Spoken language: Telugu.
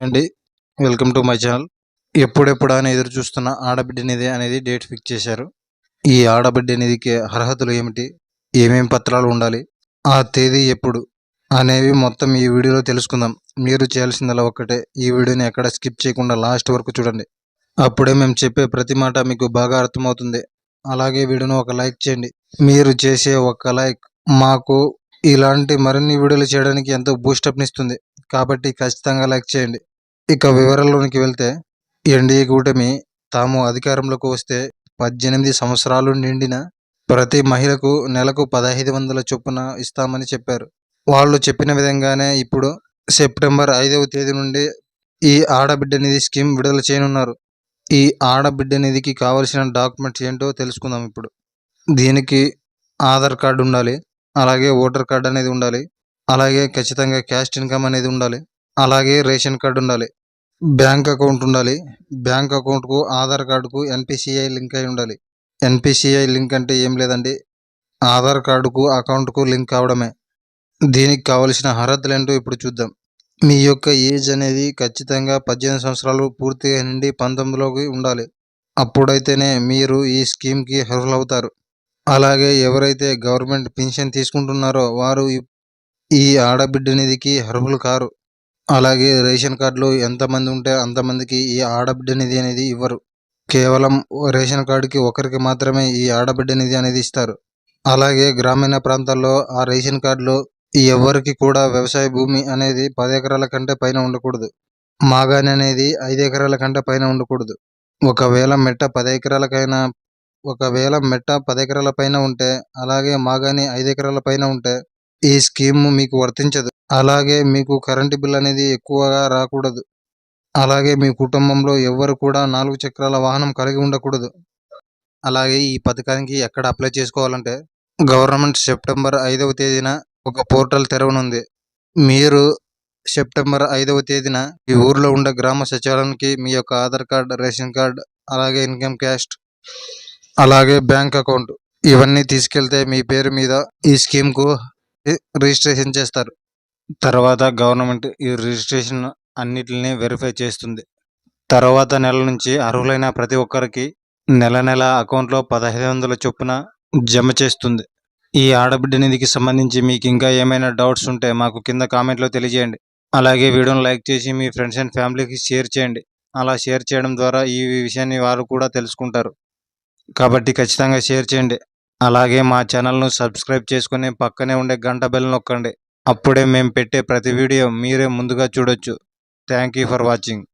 అండి. Welcome to my channel. ఎప్పుడెప్పుడు అని ఎదురు చూస్తున్న ఆడబిడ్డ నిధి అనేది డేట్ ఫిక్స్ చేశారు. ఈ ఆడబిడ్డ నిధికి అర్హతలు ఏమిటి? ఏమేం పత్రాలు ఉండాలి? ఆ తేదీ ఎప్పుడు? అనేవి మొత్తం ఈ వీడియోలో తెలుసుకుందాం. మీరు చేయాల్సిందలా ఒక్కటే. ఈ వీడియోని ఎక్కడ స్కిప్ చేయకుండా లాస్ట్ వరకు చూడండి. అప్పుడే మేము చెప్పే ప్రతి మాట మీకు బాగా అర్థమవుతుంది. అలాగే వీడియోను ఒక లైక్ చేయండి. మీరు చేసే ఒక లైక్ మాకు ఇలాంటి మరిన్ని వీడియోలు చేయడానికి ఎంతో బూస్టప్నిస్తుంది. కాబట్టి ఖచ్చితంగా లైక్ చేయండి. ఇక వివరాల్లోనికి వెళ్తే ఎన్డీఏ కూటమి తాము అధికారంలోకి వస్తే పద్దెనిమిది సంవత్సరాలు నిండిన ప్రతి మహిళకు నెలకు పదహైదు వందల చొప్పున ఇస్తామని చెప్పారు. వాళ్ళు చెప్పిన విధంగానే ఇప్పుడు సెప్టెంబర్ ఐదవ తేదీ నుండి ఈ ఆడబిడ్డ నిధి స్కీమ్ విడుదల చేయనున్నారు. ఈ ఆడబిడ్డ నిధికి కావలసిన డాక్యుమెంట్స్ ఏంటో తెలుసుకుందాం ఇప్పుడు. దీనికి ఆధార్ కార్డు ఉండాలి అలాగే ఓటర్ కార్డు అనేది ఉండాలి అలాగే ఖచ్చితంగా క్యాస్ట్ ఇన్కమ్ అనేది ఉండాలి అలాగే రేషన్ కార్డు ఉండాలి. బ్యాంక్ అకౌంట్ ఉండాలి. బ్యాంక్ అకౌంట్కు ఆధార్ కార్డుకు ఎన్పిసిఐ లింక్ అయి ఉండాలి. ఎన్పిసిఐ లింక్ అంటే ఏం లేదండి. ఆధార్ కార్డుకు అకౌంట్కు లింక్ కావడమే. దీనికి కావలసిన అర్హతలు ఏంటో ఇప్పుడు చూద్దాం. మీ యొక్క ఏజ్ అనేది ఖచ్చితంగా పద్దెనిమిది సంవత్సరాలు పూర్తిగా నుండి పంతొమ్మిదిలోకి ఉండాలి. అప్పుడైతేనే మీరు ఈ స్కీమ్కి అర్హులవుతారు అలాగే ఎవరైతే గవర్నమెంట్ పెన్షన్ తీసుకుంటున్నారో వారు ఈ- ఈ ఆడబిడ్డ నిధికి అర్హులు కారు. అలాగే రేషన్ కార్డులో ఎంతమంది ఉంటే అంతమందికి ఈ ఆడబిడ్డ నిధి అనేది ఇవ్వరు. కేవలం రేషన్ కార్డుకి ఒకరికి మాత్రమే ఈ ఆడబిడ్డ నిధి అనేది ఇస్తారు. అలాగే గ్రామీణ ప్రాంతాల్లో ఆ రేషన్ కార్డులో ఎవరికి కూడా వ్యవసాయ భూమి అనేది పది ఎకరాల కంటే పైన ఉండకూడదు. మాగాని అనేది ఐదు ఎకరాల కంటే పైన ఉండకూడదు. ఒకవేళ మెట్ట పది ఎకరాలకైనా ఒకవేళ మెట్ట పది ఎకరాల పైన ఉంటే అలాగే మాగాని ఐదు ఎకరాల పైన ఉంటే ఈ స్కీమ్ మీకు వర్తించదు. అలాగే మీకు కరెంటు బిల్ అనేది ఎక్కువగా రాకూడదు. అలాగే మీ కుటుంబంలో ఎవ్వరు కూడా నాలుగు చక్రాల వాహనం కలిగి ఉండకూడదు. అలాగే ఈ పథకానికి ఎక్కడ అప్లై చేసుకోవాలంటే గవర్నమెంట్ సెప్టెంబర్ ఐదవ తేదీన ఒక పోర్టల్ తెరవనుంది. మీరు సెప్టెంబర్ ఐదవ తేదీన ఈ ఊర్లో ఉండే గ్రామ సచివాలయానికి మీ యొక్క ఆధార్ కార్డ్ రేషన్ కార్డ్ అలాగే ఇన్కమ్ క్యాస్ట్ అలాగే బ్యాంక్ అకౌంట్ ఇవన్నీ తీసుకెళ్తే మీ పేరు మీద ఈ స్కీమ్కు రిజిస్ట్రేషన్ చేస్తారు. తర్వాత గవర్నమెంట్ ఈ రిజిస్ట్రేషన్ అన్నిటిని వెరిఫై చేస్తుంది. తర్వాత నెల నుంచి అర్హులైన ప్రతి ఒక్కరికి నెల నెల అకౌంట్లో పదహైదు వందల చొప్పున జమ చేస్తుంది. ఈ ఆడబిడ్డ నిధికి సంబంధించి మీకు ఇంకా ఏమైనా డౌట్స్ ఉంటే మాకు కింద కామెంట్లో తెలియజేయండి. అలాగే వీడియోను లైక్ చేసి మీ ఫ్రెండ్స్ అండ్ ఫ్యామిలీకి షేర్ చేయండి. అలా షేర్ చేయడం ద్వారా ఈ విషయాన్ని వారు కూడా తెలుసుకుంటారు. కాబట్టి ఖచ్చితంగా షేర్ చేయండి. అలాగే మా ఛానల్ను సబ్స్క్రైబ్ చేసుకుని పక్కనే ఉండే గంట బెల్ నొక్కండి. అప్పుడే మేము పెట్టే ప్రతి వీడియో మీరే ముందుగా చూడొచ్చు. Thank you for watching